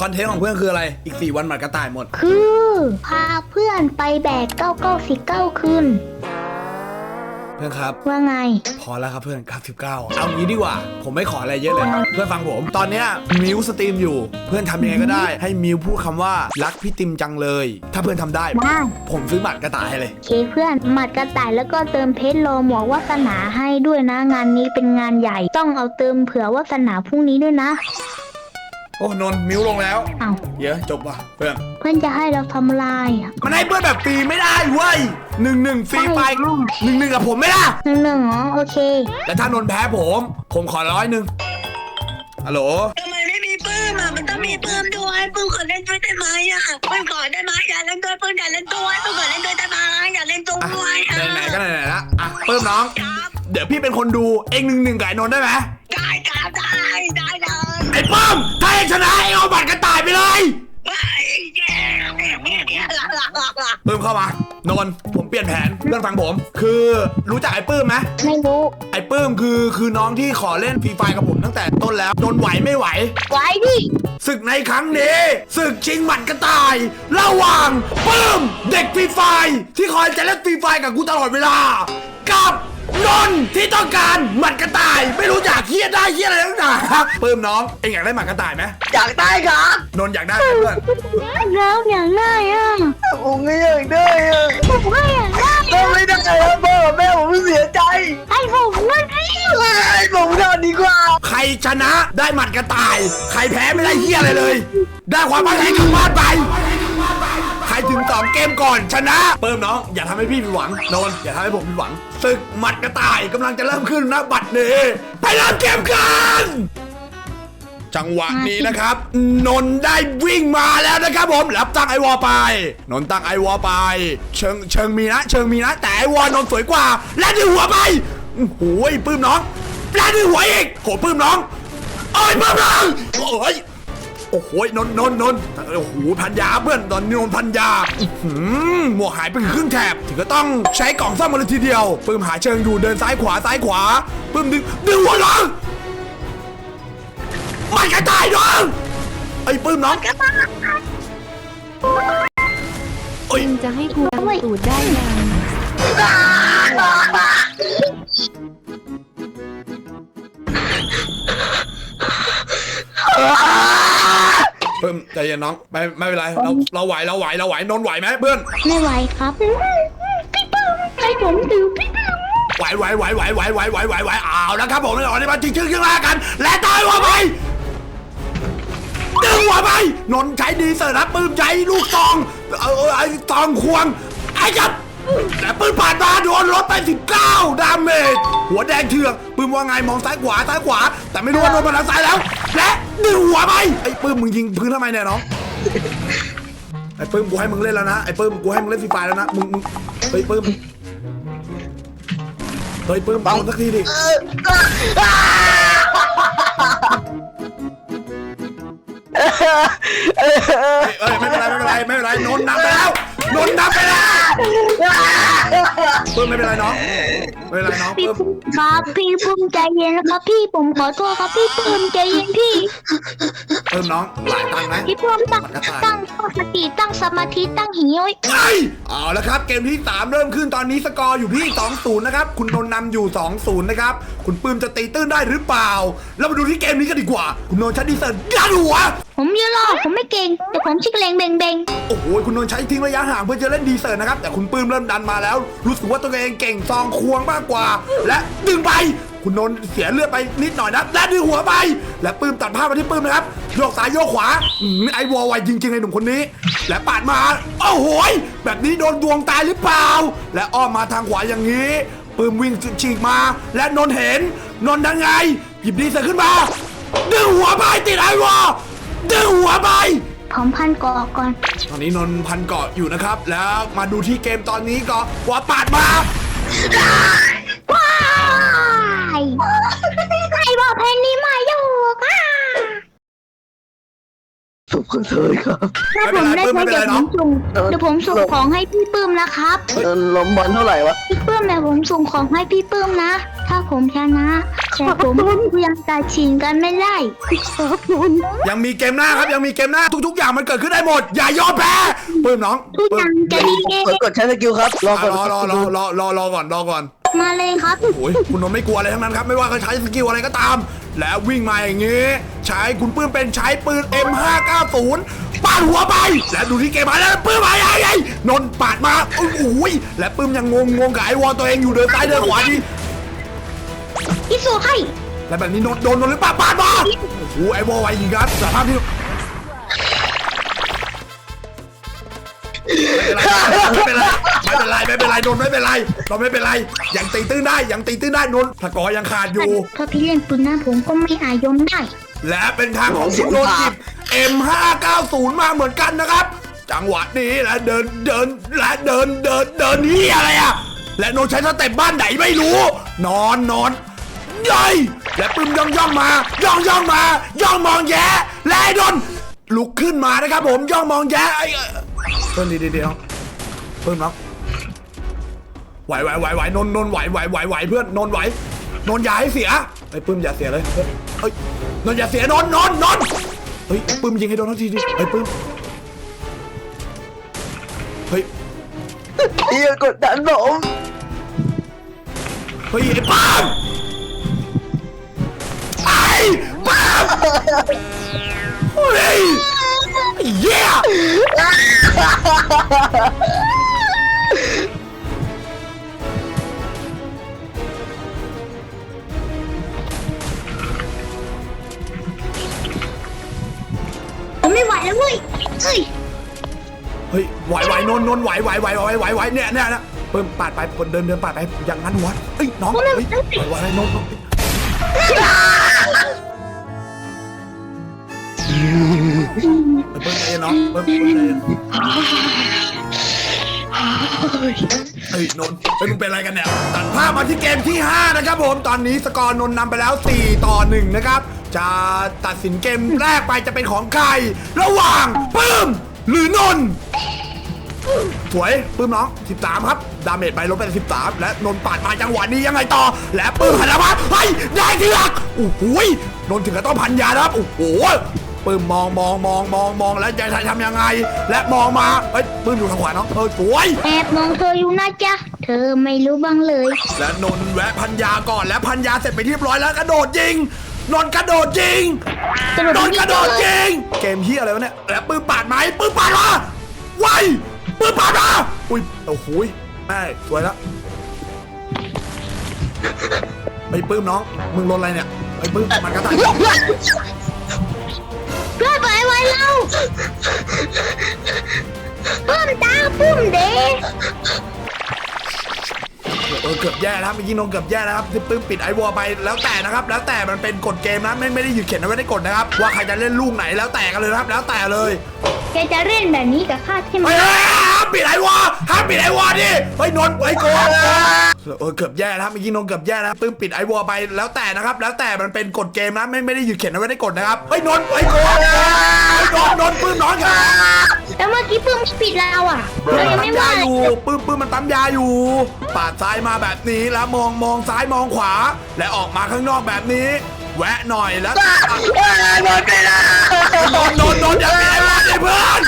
คอนเทนต์ของเพื่อนคืออะไร อีก 4 วันหมัดกระต่ายหมด คือ พาเพื่อนไปแบก9949คืนเพื่อนครับ ว่าไง พอแล้วครับเพื่อน99เอางี้ดีกว่า ผมไม่ขออะไรเยอะเลย เพื่อนฟังผม ตอนเนี้ยมิวสตรีมอยู่ เพื่อนทำยังไงก็ได้ ให้มิวพูดคำว่ารักพี่ติมจังเลย ถ้าเพื่อนทำได้ ได้ ผมซื้อหมัดกระต่ายให้เลยโอเคเพื่อน หมัดกระต่ายแล้วก็เติมเพชรรอหมวกวาสนาให้ด้วยนะงานนี้เป็นงานใหญ่ ต้องเอาเติมเผื่อวาสนาพรุ่งนี้ด้วยนะ โอ้นนท์มิวลงแล้วเอาวเยอะจบว่ะเพื่อน เพื่อนจะให้เราทำอะไรอะ มันให้เพื่อนแบบฟรีไม่ได้เว้ยหนึ่งหนึ่งฟรีไปได้ หนึ่งหนึ่งกับผมไม่ล่ะหนึ่งหนึ่งอ๋อโอเคแต่ถ้านนท์แพ้ผม ผมขอร้อยหนึ่งฮัลโหล ทำไมไม่มีปื้มอะ มันต้องมีปื้มด้วยปื้มขอเล่นด้วยได้ไหมอะปื้มขอได้ไหมอย่าเล่นด้วยปื้มอย่าเล่นด้วยปื้มขอเล่นด้วยได้ไหมอย่าเล่นด้อะวยอะไหนๆก็ไหนๆละอะเพิ่มน้อง ครับ เดี๋ยวพี่เป็นคนดูเองหนึ่งหนึ่งกับไอ้นนท์ได้ไหม ได้ครับได้ได้เลยไอ้เพิ่มถ้าเองชนะเองเอาบัตรกระต่ายไปเลยไอ้แย่แย่ละละละละเพิ่มเข้ามานนท์ผมเปลี่ยนแผนเพื่อนฟังผม คือรู้จักไอ้ปื้มไหมไม่รู้ ไอ้ปื้มคือคือน้องที่ขอเล่นฟรีไฟกับผมตั้งแต่ต้นแล้วนนท์ไหวไม่ไหว ไว้ดิศึกในครั้งนี้ศึกชิงหมัดกระต่าย ระหว่างปื้มเด็กฟรีไฟร์ที่คอยจะเล่นฟรีไฟร์กับกูตลอดเวลา กับ นนท์ที่ต้องการหมัดกระต่าย ไม่รู้อยากเฮี้ยได้เฮี้ยอะไรทั้งนั้นปื้มน้องเอ็งอยากได้หมัดกระต่ายไหมอยากได้ครับนนท์อยากได้ไหมเพื่อนแล้วอย่างง่ายอะผมก็อยากได้อะผมก็อย่างง่ายถ้าไม่ได้แล้วพ่อกับแม่ผมเสียใจให้ผมนั่นเองให้ผมนอนดีกว่า ใครชนะได้หมัดกระต่าย ใครแพ้ไม่ได้เฮี้ยอะไรเลย ได้ความมั่นใจกลับบ้านไปใคร ถึงสองเกมก่อนชนะ เปิ่มน้อง อย่าทำให้พี่ผิดหวังนนท์อย่าทำให้ผมผิดหวังศึกหมัดกระต่ายกำลังจะเริ่มขึ้นนะบัดนี้ไปเริ่มเกมกันจังหวะนี้นะครับ นนท์ได้วิ่งมาแล้วนะครับผมแล้วตั้งไอวอลไป นนท์ตั้งไอวอลไป เชิงเชิงมีนะ เชิงมีนะ แต่ไอวอลนนท์สวยกว่า และดึงหัวไปโอ้โหปื้มน้องและดึงหัวอีกโหปื้มน้องโอ้ยปื้มน้องโอ้ย โอ้โหนนท์นนท์นนท์โอ้โหพันยาเพื่อนตอนนี้นนท์พันยาอื้อหือหมวกหายไปครึ่งแถบถึงก็ต้องใช้กล่องซ่อมมาเลยทีเดียวปื้มหาเชิงอยู่เดินซ้ายขวาซ้ายขวาปื้มดึงดึงหัวน้องมันกระต่ายน้องไอ้ปื้มน้องโอ้ยจะให้กูดังตูดได้ยัง ปื้มใจเย็นน้องไม่ไม่เป็นไรเราเราไหวเราไหวเราไหวนนท์ไหวไหมเพื่อน ไม่ไหวครับพี่ปื้มให้ผมดูพี่ปื้มไหวไหวไหวไหวไหวไหวไหวไหวไหวเอาแล้วครับผมในวันนี้มาจริงชื่อขึ้นมากัน และตายหัวไปดึงหัวไปนนท์ใช้ดีเสร็จแล้วปืนใจลูกตองเออไอ้ตองควงไอ้จับแต่ปืนผ่านมาโดนรถไป 19 ดาเมจหัวแดงเถือกปืนว่าไงมองซ้ายขวาซ้ายขวา แต่ไม่รู้ว่าโดนมาทางซ้ายแล้ว และดึงหัวไปไอ้ปืนมึงยิงพื้นทำไมเนี่ยน้องไอ้ปื้มกูให้มึงเล่นแล้วนะไอ้ปื้มกูให้มึงเล่นฟรีไฟแล้วนะมึงมึงเฮ้ยปื้มเฮ้ยปื้มเอาสักทีดิเอ้ยเอ้ยไม่เป็นไรไม่เป็นไรไม่เป็นไรนนท์นำไปแล้ว นนท์นำไปแล้วเพิ่มไม่เป็นไรน้องไม่เป็นไรน้องพี่เพิ่มปื้มครับพี่ปื้มใจเย็นนะครับพี่ผมขอโทษครับพี่ปื้มใจเย็นพี่เพิ่มน้องหลายตังค์ไหมพี่ปื้มตั้งตั้งตั้งสติตั้งสมาธิตั้งหิวไอ้ยเอาละครับ เกมที่ 3 เริ่มขึ้นตอนนี้สกอร์อยู่ที่ 2-0 นะครับ คุณนนท์นำอยู่ 2-0 นะครับ คุณปื้มจะตีตื้นได้หรือเปล่า เรามาดูที่เกมนี้กันดีกว่า คุณนนท์ชัดดีเซอร์ยัดหัว ผมเยอะหรอกผมไม่เก่ง แต่ผมชิกเลงเบงเบงโอ้โหคุณนนท์ใช้ทิ้งระยะห่างเพื่อจะเล่นดีเซอร์นะครับ แต่คุณปื้มเริ่มดันมาแล้ว รู้สึกว่าตัวเองเก่งซองควงมากกว่า และดึงไป คุณนนท์เสียเลือดไปนิดหน่อยนะ และดึงหัวไป และปื้มตัดภาพมาที่ปื้มนะครับ โยกซ้ายโยกขวาอืมไอวอลไวจริงๆไอหนุ่มคนนี้ และปาดมา โอ้โหยแบบนี้โดนดวงตายหรือเปล่า และอ้อมมาทางขวาอย่างนี้ ปื้มวิ่งฉีกมา และนนท์เห็น นนท์ยังไง หยิบดีเซอร์ขึ้นมา ดึงหัวไปติดไอวอล ดึงหัวไป ผมพันกอก่อน ตอนนี้นนท์พันเกาะอยู่นะครับ แล้วมาดูที่เกมตอนนี้ก็ว่าปาดมา ว้ายใครบอกเพลงนี้มาอยู่อะ ผมขอโทษครับ ถ้าผมได้ไม่ใช้เป็นไรเดี๋ยวผมส่งเออ เดี๋ยวผมส่งของให้พี่ปื้มนะครับ เออลมบอลเท่าไหร่วะพี่ปื้มเดี๋ยวผมส่งของให้พี่ปื้มนะ ถ้าผมชนะแต่ผมยังตัดชิงกันไม่ได้ยังมีเกมหน้าครับยังมีเกมหน้าทุก ๆ อย่างมันเกิดขึ้นได้หมด อย่ายอมแพ้ปื้มน้องทุกอย่างจะดีเองกดกดใช้สกิลครับรออะก่อนรอรอรอรอรอรอก่อนรอก่อน มาเลยครับ โอ้ยคุณนนท์ไม่กลัวอะไรทั้งนั้นครับ ไม่ว่าเขาใช้สกิลอะไรก็ตาม แล้ววิ่งมาอย่างงี้ ใช้คุณปื้มเป็นใช้ปืน M590 ปาดหัวไป และดูที่เกมมาแล้วปื้มมาไงไงนนท์ปาดมาโอ้โหยและปื้มยังงงงงกับไอวอลตัวเองอยู่เดินซ้ายเดินขวาดีพี่สูให้แล้วแบบนี้นนท์โดนนนท์หรือเปล่าปาดมาโอ้โหไอวอลไวจริงครับสภาพที่ ไม่เป็นไรไม่เป็นไรไม่เป็นไรนนท์ไม่เป็นไรเราไม่เป็นไรยังตีตื้นได้ยังตีตื้นได้นนท์สกอร์ยังขาดอยู่ถ้าพี่เล่นปืนนะผมก็ไม่อายยมได้ และเป็นทางของคุณโดนจิบ M590 มาเหมือนกันนะครับ จังหวะนี้และเดินเดินและเดินเดินเดินนี่อะไรอะและโนใช้สเต็ปบ้านไหนไม่รู้ นอนนอนยัยและปึ้มย่องย่องมา ย่องย่องมา ย่องมองแย่และไอ้นนลุกขึ้นมานะครับผมย่องมองแย่ไอ้ เอ้ยเพิ่มดีดีเดียวเพิ่มครับไหวไหวไหวไหวนนนนไหวไหวไหวไหวเพื่อนนนไหวนนอย่าให้เสียไอ้ปึ้มอย่าเสียเลยเฮ้ยเฮ้ยนนอย่าเสียนนนนนนเฮ้ยปึ้มยิงให้โดนทันทีดิไอ้ปึ้มเฮ้ยเฮียกดดันผมเฮ้ยไอ้ปาล์มไอ้ปาล์มเฮ้ย เย้ผมไม่ไหวแล้วเว้ยเฮ้ยเฮ้ยไหวไหวนนนนไหวไหวไหวไหวไหวไหวเนี่ยเนี่ยนะเพิ่มปาดไปคนเดินเดินปาดไปอย่างนั้นหัวเฮ้ยน้องเฮ้ยไหวไหวไหวนนน เพิ่มใจเนน้องเพิ่มเพิ่มใจเย็นเฮ้ยนนท์เฮ้ยมึงเป็นอะไรกันเนี่ยตัดภาพมาที่เกมที่ 5 นะครับผมตอนนี้สกอร์นนท์นำไปแล้ว 4 ต่อ 1 นะครับ จะตัดสินเกมแรกไปจะเป็นของใคร ระหว่างปื้ม หรือนนท์สวยปื้มน้อง 13 ครับ ดาเมจไปลบไป13 และนนท์ปาดมาจังหวะนี้ยังไงต่อ และปื้มหันมาเฮ้ยได้ที่หลักโอ้โหยนนท์ถึงกับต้องพันยานะครับโอ้โห ปื้มมองมองมองมองมองแล้วจะทำยังไง และมองมาเฮ้ยปื้มอยู่ทางขวาน้องเออสวยแอบมองเธออยู่นะจ๊ะ เธอไม่รู้บ้างเลย และนนท์แวะพันยาก่อนและพันยาเสร็จไปที่เรียบร้อยแล้วกระโดดยิงนนท์กระโดดยิงกระโดดนนท์กระโดดยิงเกมเฮียอะไรวะเนี่ยและปืนปาดไหมปืนปาดมาไวปืนปาดมาอุ้ยโอ้โหยแม่สวยแล้วไอ้ปื้มน้องมึงลนอะไรเนี่ยไอ้ปื้มมันกระต่าย เพื่อนไปไว้เราเพิ่มตาปุ้มเด้ เออเกือบแย่นะครับเมื่อกี้นนท์เกือบแย่นะครับที่ปื้มปิดไอวอลไปแล้วแต่นะครับ แล้วแต่มันเป็นกฎเกมนะไม่ไม่ได้หยุดเขียนเอาไว้ในกฎนะครับ ว่าใครจะเล่นลูกไหนแล้วแต่กันเลยนะครับ แล้วแต่เลยแกจะเล่นแบบนี้กับข้าใช่ไหมเฮ้ยเฮ้ยห้ามปิดไอวอลห้ามปิดไอวอลดิเฮ้ยนนท์ไอ้โกงเออเกือบแย่นะครับเมื่อกี้นนท์เกือบแย่นะครับปื้มปิดไอวอลไปแล้วแต่นะครับ แล้วแต่มันเป็นกฎเกมนะไม่ไม่ได้หยุดเขียนเอาไว้ในกฎนะครับเฮ้ยนนท์ไอ้โกงไอ้นนท์นนท์ปื้มน้องครับ แล้วเมื่อกี้ปุ้มปิดเราอะปื้เรามยังมันไม่ปั๊มว่ายาอยู่ปื้มปื้มมันปั๊มยาอยู่ ปาดซ้ายมาแบบนี้แล้วมองมองซ้ายมองขวา และออกมาข้างนอกแบบนี้ แวะหน่อยแล้วโดนไปแล้วนนท์นนท์นนท์อย่าปิดไอวอลดิเพื่อน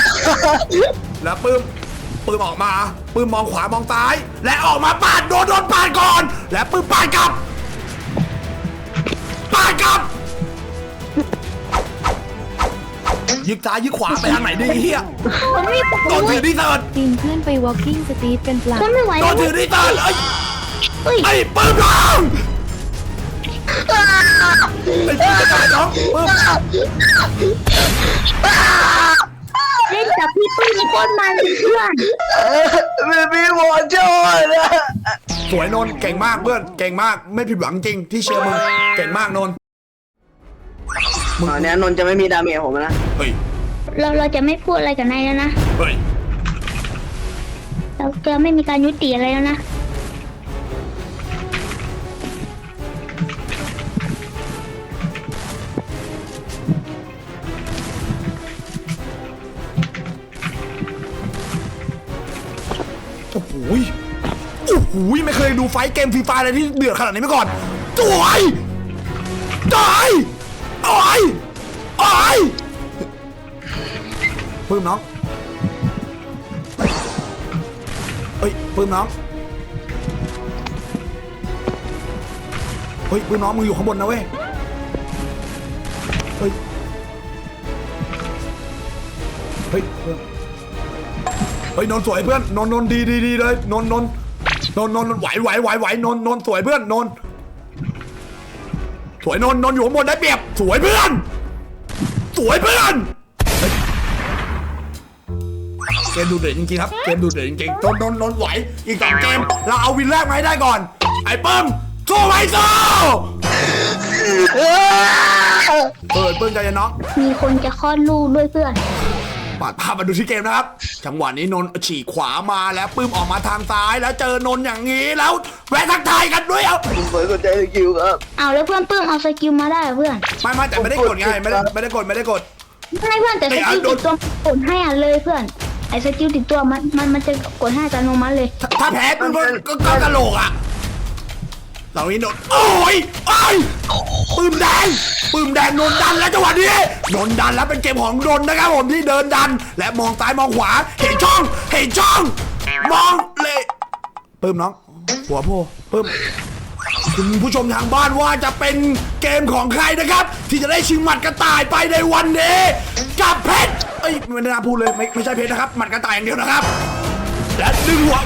แล้วปื้มปื้มออกมาปื้มมองขวามองซ้าย และออกมาปาดโดนโดนปาดก่อน และปื้มปาดกลับปาดกลับ ยึกซ้ายยึกขวาไปทางไหนดีเฮียผมไม่ปโดนถือดีเซิร์ตทีมเพื่อนไป walking street กันเปล่าผมไม่ไหวโดแล้วนถือดีเซิร์ตเอ้ยเฮ้ยไอ้ยปื้มน้องไอ้ปื้มจะตายน้องปื้มเล่นกับพี่ปุ้มโคตรมันเลยเพื่อนไม่มีวอร์จอยนะสวยนนท์เก่งมากเพื่อนเก่งมากไม่ผิดหวังจริงที่เชียร์มึงเก่งมากนน มึงอ่านี้นนจะไม่มีดาเมจผมนะเฮ้ย เราเราจะไม่พูดอะไรกับนายแล้วนะ เฮ้ย เราจะไม่มีการยุติอะไรแล้วนะ โอ้โหโอ้โหไม่เคยดูไฟเกมฟรีไฟอะไรที่เดือดขนาดนี้มาก่อนตายตาย โอ้ยโอ้ยปื้มน้องเฮ้ยปื้มน้องเฮ้ยปื้มน้องมึงอยู่ข้างบนนะเว้ยเฮ้ยเฮ้ยเพื่อนเฮ้ยนนสวยเพื่อนนนนนท์ดีดีดีเลยนนนนท์นนท์นนท์ไหวไหวไหวไหวนนนนท์สวยเพื่อนนน สวยนนท์นนท์อยู่ข้างบนได้เปรียบ สวยเพื่อน สวยเพื่อนเฮ้ยเกมดูเดือดจริงๆครับ เกมดูเดือดจริงๆนนท์นนท์นนท์ไหว อีกสองเกม เราเอาวินแรกมาให้ได้ก่อน ไอ้เปิ้มสู้ไหมสู้เปิดเปิ้มใจเย็นน้อง มีคนจะคลอดลูกด้วยเพื่อน ปาดภาพมาดูที่เกมนะครับ จังหวะนี้นนท์ฉีกขวามาแล้วปื้มออกมาทางซ้ายแล้วเจอนนท์อย่างนี้แล้วแวะทักทายกันด้วยเอาผมไม่สนใจสกิลครับเอาแล้วเพื่อนปื้มเอาสกิลมาได้เหรอเพื่อนไม่ไม่แต่ไม่ได้กดไงไม่ได้ไม่ได้กดไม่ได้กด ไม่เพื่อนแต่สไอ้อักินลโดตินดตัวกดให้อะเลยเพื่อนไอ้สกิลติดตัวมันมันมันจะกดให้อัตโนมัติเลย ถ้าถ้าแพ้ปื้มก็ก็ก็กระโหลกอะเหล่านี้นนโอ้ยโอ้ยปืมแดงปืมแดงนนดันแล้วจังหวะนี้นนดันแล้วเป็นเกมของนนนะครับผมที่เดินดัน และมองซ้ายมองขวาเห็นช่องเห็นช่อง มองเลยปืมน้อง หัวโพปืมคุณผู้ชมทางบ้านว่าจะเป็นเกมของใครนะครับ ที่จะได้ชิงหมัดกระต่ายไปในวันนี้กับเพชรเอ้ยไม่ได้น่าพูดเลยไม่ไม่ใช่เพชรนะครับ หมัดกระต่ายอย่างเดียวนะครับและดึงหัว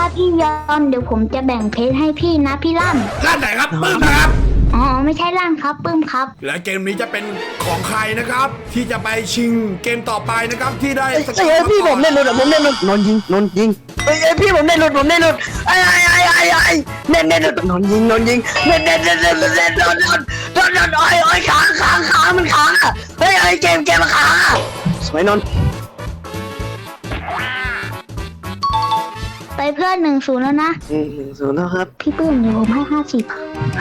ถ้าถ้าพี่ยอมเดี๋ยวผมจะแบ่งเพชรให้พี่นะพี่ล่ำด้านไหนครับปึ้งนะครับอ๋อไม่ใช่ล่ำครับปื้มครับ และเกมนี้จะเป็นของใครนะครับ ที่จะไปชิงเกมต่อไปนะครับที่ได้สไอ้ไอ้พี่ผมเล่นหลุดอะผมเล่นหลุดนนท์ยิงนนท์ยิงไอ้ไอ้พี่ผมเล่นหลุดผมเล่นหลุดไอ้ไอ้ไอ้ไอ้ไอ้เน่นเน่นหลุดนนท์ยิงนนท์ยิงเน่นเน่นเน่นเน่นเน่นเน่นนนท์นนท์นนท์นนท์โอ้ยโอ้ยค้างค้างค้างมันค้างอะเฮ้ยไอ้เกมเกมมันค้างอะสวยนน ไปเพื่อนหนึ่งศูนย์แล้วนะ อืมหนึ่งศูนย์แล้วครับพี่ปื้มเดี๋ยวผมให้ห้าสิบ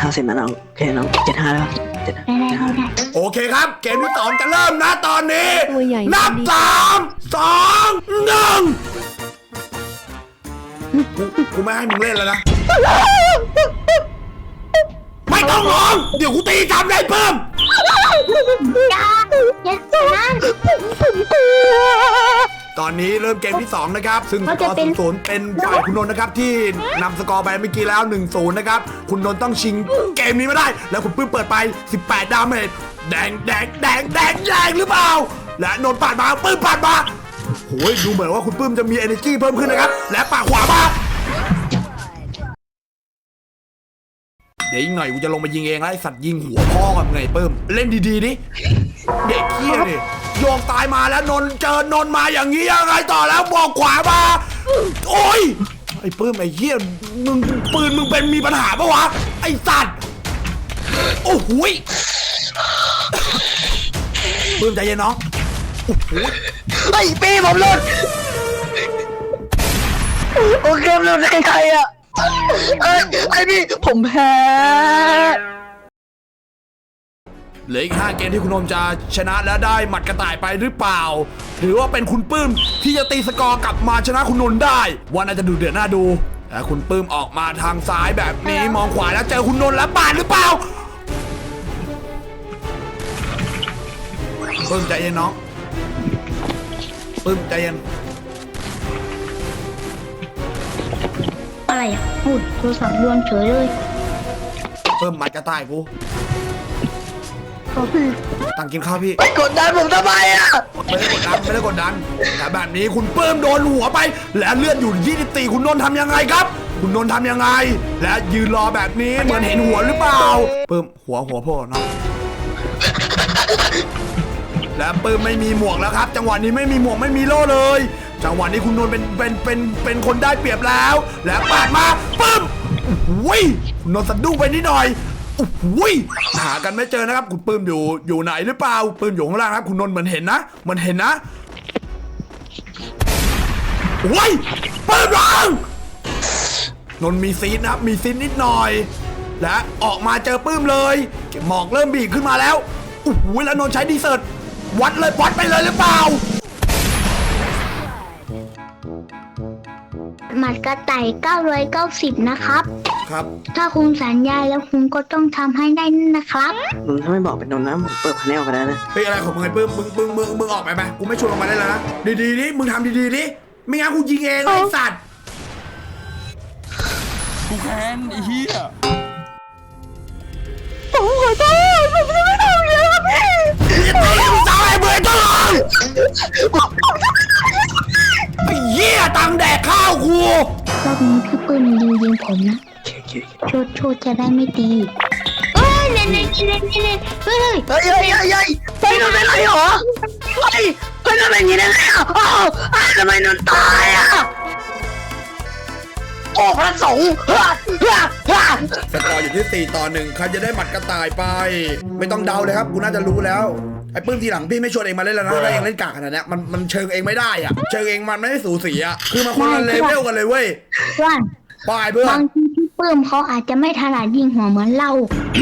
ห้าสิบนะน้องโอเคน้องเจ็ดห้าแล้วเจ็ดได้ได้ได้ได้โอเคครับ เกมที่สองจะเริ่มนะตอนนี้ ตัวใหญ่ นับดีสามสองหนึ่งกูกูไม่ให้มึงเล่นแล้วนะ ไม่ต้องร้อง เดี๋ยวกูตีทำได้เพิ่มจ้าเย็ดนั่นต อนนี้เริ่มเกมที่ 2 นะครับ ซึ่งสเขากจะอร์เป็นศูนย์เป็นฝ่ายคุณนนท์นะครับ ที่นำสกอร์ไปเมื่อกี้แล้ว1-0นะครับ คุณนนท์ต้องชิงเกมนี้ไม่ได้ แล้วคุณปื้มเปิดไป 18 ดาเมจแดงแดงแดงแดงแดงหรือเปล่า และนนท์ปาดมาปื้มปาดมาโอ้ยดูเหมือนว่าคุณปื้มจะมี energy เพิ่มขึ้นนะครับ และปาดขวามา เดี๋ยวอีกหน่อยกูจะลงมายิงเองแล้วไอ้สัตว์ยิงหัวพ่อกันไงเพิ่ม เล่นดีๆดิเด็กเคี้ยดิ โยกตายมาแล้วนนเจอนนมาอย่างนี้ยังไงต่อแล้วบอกขวามาโอ้ยไอ้ปื้มไอ้เหี้ยมึงปืนมึงเป็นมีปัญหาปะวะไอ้สัตว์โอ้โหปื้มใจเย็นน้องไอ้พี่ผมหลุดโอเคหลุดได้ไงอะเอ้ไอ้พี่ผมแพ้ เหลืออีกห้าเกมที่คุณนนท์จะชนะและได้หมัดกระต่ายไปหรือเปล่า หรือว่าเป็นคุณปื้มที่จะตีสกอร์กลับมาชนะคุณนนท์ได้ ว่าน่าจะดูเดือดน่าดูและคุณปื้มออกมาทางซ้ายแบบนี้มองขวาแล้วเจอคุณนนท์แล้วปาดหรือเปล่าปื้มใจเย็นน้องปื้มใจเย็นอะไรอะพูดโทรศัพท์รวนเฉยเลยปื้มหมัดกระต่ายกู ขอบคุณตังกินข้าวพี่ไปกดดันผมทำไมอะไม่ได้กดดันไม่ได้กดดันแต่แบบนี้คุณเปิ้มโดนหัวไป และเลือดอยู่ยี่สิบตีคุณนนท์ทำยังไงครับ คุณนนท์ทำยังไง และยืนรอแบบนี้เหมือนเห็นหัวหรือเปล่า เปิ้มหัวหัวโพ่อเนาะและเปิ้มไม่มีหมวกแล้วครับ จังหวะนี้ไม่มีหมวกไม่มีโล่เลย จังหวะนี้คุณนนท์เป็นเป็นเป็นเป็นคนได้เปรียบแล้ว และปาดมาปึ้มวุ้ยคุณนนท์สะดุ้งไปนิดหน่อย วุ้ยหากันไม่เจอนะครับ คุณปื้มอยู่อยู่ไหนหรือเปล่าปื้มอยู่ข้างล่างครับ คุณนนท์เหมือนเห็นนะเหมือนเห็นนะโอ้ยปิดรังนนท์มีซีดนะครับมีซีดนิดหน่อย และออกมาเจอปื้มเลยหมอกเริ่มบีบขึ้นมาแล้วโอ้โหแล้วนนท์ใช้ดีเซิร์ตวัดเลยวัดไปเลยหรือเปล่า หมัดกระต่าย990 นะครับ ครับ ถ้าคุณสัญญาแล้วคุณก็ต้องทำให้ได้นะครับ มึงถ้าไม่บอกเป็นนนท์นะผมเปิดพาแนลก็ได้นะเฮ้ยอะไรของมึงไอ้ปื้มมึงมึงมึงมึงออกไปไหมกูไม่ชวนออกมาได้แล้วนะดีๆดิมึงทำดีๆดิไม่งั้นกูยิงเองไอ้สัตว์กูแค้นไอ้เหี้ยผมขอโทษผมจะไม่ทำอย่างนี้แล้วพี่จะตีมึงสาวไอ้เบื่อตลอดไอ้เหี้ยตังแดกข้าวกูรอบนี้พี่ปื้มยิงยิงผมนะโชดโชดจะได้ไม่ตีเอ้ยเล่นเล่นเล่นเล่นเฮ้ยเฮ้ยเฮ้ยเฮ้ยเฮ้ยเฮ้ยนนท์เป็นไรเหรอเฮ้ยเฮ้ยนนท์เป็นอย่างนี้ได้ไงอะอ้าวอ้าวทำไมนนท์ตายอะโอ้พระสงฆ์เฮ้ยเฮ้ยเฮ้ยสกอร์อยู่ที่ 4 ต่อหนึ่งใครจะได้หมัดกระต่ายไป ไม่ต้องเดาเลยครับกูน่าจะรู้แล้ว ไอ้ปื้มทีหลังพี่ไม่ชวนเองมาเล่นแล้วนะถ้าเองเล่นกากขนาดเนี้ยมันมันเชิงเองไม่ได้อะเชิงเองมันไม่ได้สูสีอะคือมันคนละเลเวลกันเลยเว้ยเพื่อนบายเพื่อบานงทีพี่ปื้มเขาอาจจะไม่ถนัดยิงหัวเหมือนเรา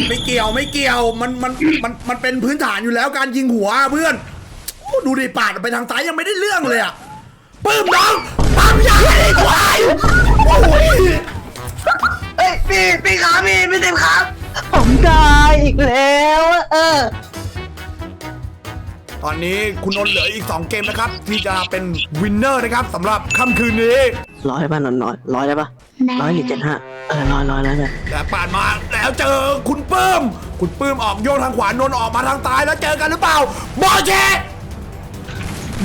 ไม่เกี่ยวไม่เกี่ยวมันมันมันมันเป็นพื้นฐานอยู่แล้วการยิงหัวเพื่อนโอ้ดูดิปาดไปทางซ้ายยังไม่ได้เรื่องเลยอะปื้มน้องปั๊มยาไอ้ควายโอ้ยเฮ้ยพี่พี่ครับพี่พี่เต็มครับ ผมตายอีกแล้วอะเออต อนนี้คุณนนท์เหลืออีก 2 เกมนะครับ ที่จะเป็นวินเนอร์นะครับสำหรับค่ำคืนนี้ร้อยได้ป่ะนนท์ร้อยร้อยได้ป่ะได้ ร้อยหรือเจ็ดห้าเออร้อยร้อยแล้วเนี่ยแต่ปาดมาแล้วเจอคุณปื้ม คุณปื้มออกโยนทางขวานนท์ออกมาทางซ้ายแล้วเจอกันหรือเปล่าบอเช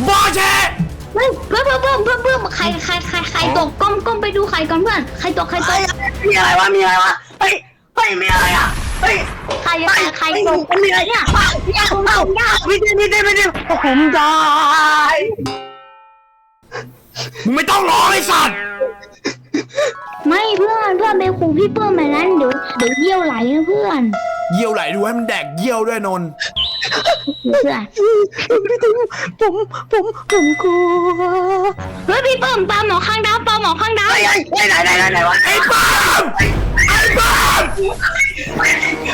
บอเชเฮ้ยเพื่อนเพื่อนเพื่อนเพื่อนเพื่อนใครใครใครใครตกก้มก้มไปดูใครก่อนเพื่อนใครตกใครตเฮ้กยมีอะไรวะมีอะไรวะเฮ้ยเฮ้ยมีอะไรอะ เฮ้ยใครจะตายใครตกมีอะไรเนี่ยเอ้าเอ้าเอ้าพี่เต้พี่เต้พี่เต้ผมตายมึงไม่ต้องรอไอ้สัตว์ไม่เพื่อนเพื่อนไปขู่พี่เปื้มแบบนั้นเดี๋ยวเดี๋ยวเยี่ยวไหลนะเพื่อนเยี่ยวไหลดูให้มันแดกเยี่ยวด้วยนนท์เพื่อนผมผมผมกลัวเฮ้ยพี่เปื้มปลาหมอข้างดาวปลาหมอข้างดาว เฮ้ยเฮ้ยไหนไหนไหนไหนวะไอ้ปื้ม ไอ้ปื้ม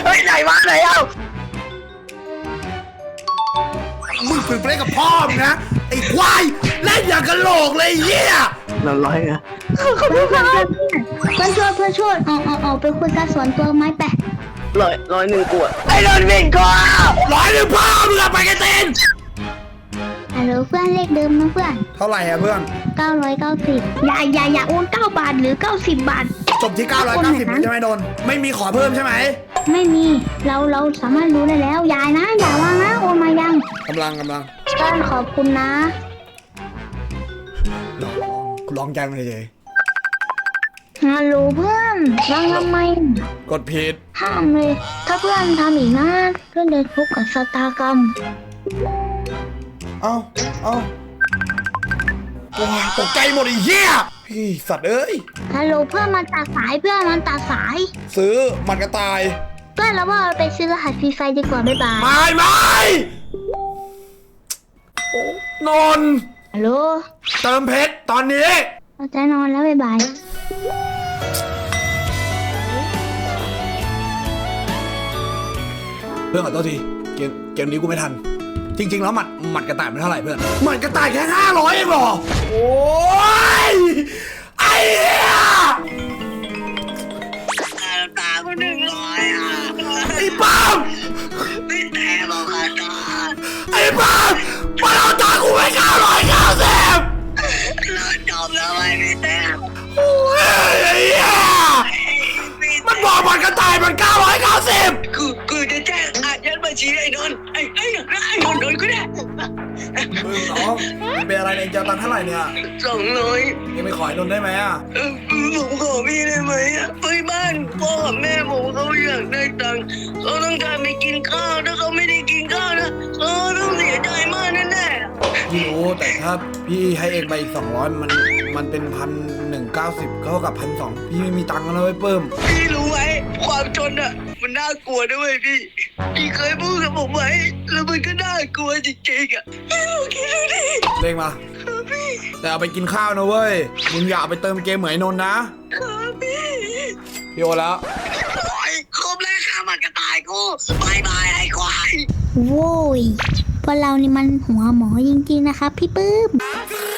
เฮ้ยไหนวะไหนเอ้ามึงฝึกเล่นกับพ่อมึงนะไอ้ควายเล่นอย่างกระโหลกเลยไอ้เหี้ยเราร้อยอะเพื่อนเพื่อนเพื่อนเพื่อนช่วยเพื่อนช่วยเอาเอาเอาไปคุยกันสวนตัวไม้ไปร้อยร้อยหนึ่งกว่าไอ้โดนวิ่งก่อนร้อยหนึ่งพ่อมึงอะไปกันเต้นฮัลโหลเพื่อนเลขเดิมนะเพื่อนเท่าไหร่อะเพื่อน 990อย่าอย่าอย่าโอน9บาทหรือ 90 บาท จบที่ 990ใช่ไหมนนท์ไม่มีขอเพิ่มใช่ไหมไม่มี เราเราสามารถรู้ได้แล้วอย่านะ อย่าวางนะ โอนมายังกำลังกำลังเพื่อนขอบคุณนะลองลองกูลองใจมันเลยฮัลโหลเพื่อนวางทำไมกดผิดห้ามเลย ถ้าเพื่อนทำอีกนะ เพื่อนจะทุกข์กับสตากรรม เอ้าเอ้าว้าตกใจหมดไอ้เหี้ย พี่สัตว์เอ้ย ฮัลโหลเพื่อนมันตัดสายเพื่อนมันตัดสาย ซื้อมันกระต่าย เพื่อนเราว่าเราไปซื้อรหัสฟรีไฟดีกว่าบ๊ายบายไม่ไม่โอ้นนท์ฮัลโหลเติมเพชรตอนนี้ เราจะนอนแล้วบ๊ายบายเพื่อนขอโทษทีเกมเกมนี้กูไม่ทัน จริง ๆ แล้วหมัดหมัดกระต่ายมันเท่าไหร่เพื่อนหมัดกระต่ายแค่ห้าร้อยเองเหรอ โอ้ยไอ้เหี้ยตาตาคนหนึ่งร้อยอะไอ้ป้ามไม่แต่บอกค่ะตาไอ้ป้ามมันเอาตากูไปเก้าร้อยเก้าสิบ มึงน้องเป็นอะไรเนี่ยจะตังค์เท่าไหร่เนี่ยสองร้อยยังไม่ขอไอ้นนท์ได้ไหมอะเออผมขอพี่ได้ไหมอะไปบ้านพ่อกับแม่ผมเขาอยากได้ตังค์เขาต้องการไปกินข้าวถ้าเขาไม่ได้กินข้าวนะเขาต้องเสียใจมากแน่ๆพี่รู้แต่ถ้าพี่ให้เองไปอีกสองร้อยมันมันเป็นพันหนึ่งเก้าสิบเท่ากับพันสองพี่ไม่มีตังค์แล้วไอ้ยเพิ่มพี่รู้ไหมความจนอะ มันน่ากลัวด้วยพี่พี่เคยพูดกับผมไว้แล้วมันก็น่ากลัวจริงๆอะพี่ลองคิดดูดิเลขมาครับพี่แต่เอาไปกินข้าวนะเว้ยมึงอย่าเอาไปเติมเกมเหมือนไอ้นนท์นะครับพี่พี่โอแล้ว โอ้ยครบแล้วข้ามันกระต่ายกูบายบายไอ้ควายโว้ยพวกเรานี่มันหัวหมอจริงๆนะครับพี่ปื้มค